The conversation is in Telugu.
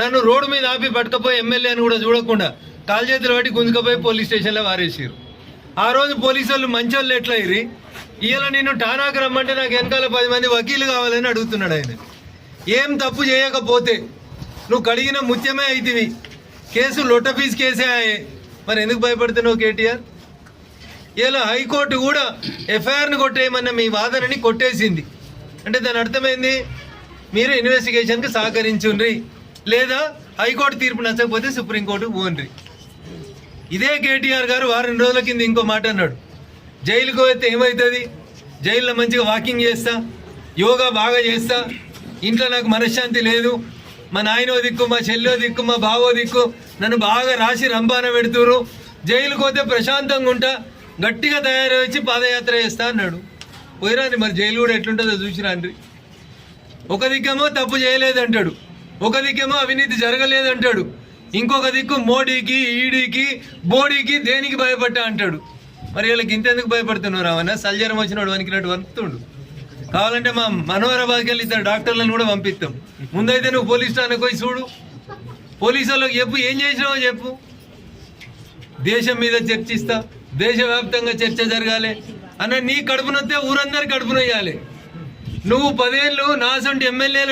నన్ను రోడ్డు మీద ఆపి పట్టుకపోయి ఎమ్మెల్యే అని కూడా చూడకుండా కాలు చేతులు పట్టి గుంజుకపోయి పోలీస్ స్టేషన్లో వారేసారు ఆ రోజు పోలీసు వాళ్ళు మంచి వాళ్ళు ఎట్లా అయ్యి ఇవాళ నేను టానాకి రమ్మంటే నాకు వెనకాల పది మంది వకీలు కావాలని అడుగుతున్నాడు ఆయన. ఏం తప్పు చేయకపోతే నువ్వు కడిగిన ముత్యమే అవుతుంది కేసు లొట్ట ఫీజు కేసే ఆయే. మరి ఎందుకు భయపడుతున్నావు కేటీఆర్? ఇలా హైకోర్టు కూడా ఎఫ్ఐఆర్ని కొట్టేయమన్న మీ వాదనని కొట్టేసింది. అంటే దాని అర్థమైంది మీరు ఇన్వెస్టిగేషన్కి సహకరించుండ్రి. లేదా హైకోర్టు తీర్పు నచ్చకపోతే సుప్రీంకోర్టు పోన్రి ఇదే కేటీఆర్ గారు వారం రోజుల కింద ఇంకో మాట అన్నాడు. జైలుకు పోతే ఏమవుతుంది జైల్లో మంచిగా వాకింగ్ చేస్తా యోగా బాగా చేస్తా ఇంట్లో నాకు మనశ్శాంతి లేదు మా నాయనో దిక్కు మా చెల్లో దిక్కు మా బావో దిక్కు నన్ను బాగా రాసి రంపాన పెడుతురు జైలుకు పోతే ప్రశాంతంగా ఉంటా గట్టిగా తయారు వచ్చి పాదయాత్ర చేస్తా అన్నాడు. పోయిరాని మరి జైలు కూడా ఎట్లుంటుందో చూసిరాండ్రి ఒక దిక్కేమో తప్పు చేయలేదంటాడు. ఒక దిక్కేమో అవినీతి జరగలేదంటాడు. ఇంకొక దిక్కు మోడీకి ఈడీకి బోడీకి దేనికి భయపడ్డా అంటాడు. మరి వీళ్ళకి ఇంతెందుకు భయపడుతున్నారు రావన్న సల్జరం వచ్చినోడు వనికినట్టు వణుకుతుండు. కావాలంటే మా మనోహరాబాద్కి వెళ్ళి ఇద్దరు డాక్టర్లను కూడా పంపిస్తాం. ముందైతే నువ్వు పోలీస్ స్టేషన్కి పోయి చూడు. పోలీసు వాళ్ళకి చెప్పు ఏం చేసినావో చెప్పు. దేశం మీద చర్చిస్తా దేశవ్యాప్తంగా చర్చ జరగాలి అన్న నీ కడుపునొస్తే ఊరందరి కడుపునొయ్యాలి నువ్వు పదేళ్ళు నాసంటి ఎమ్మెల్యేలు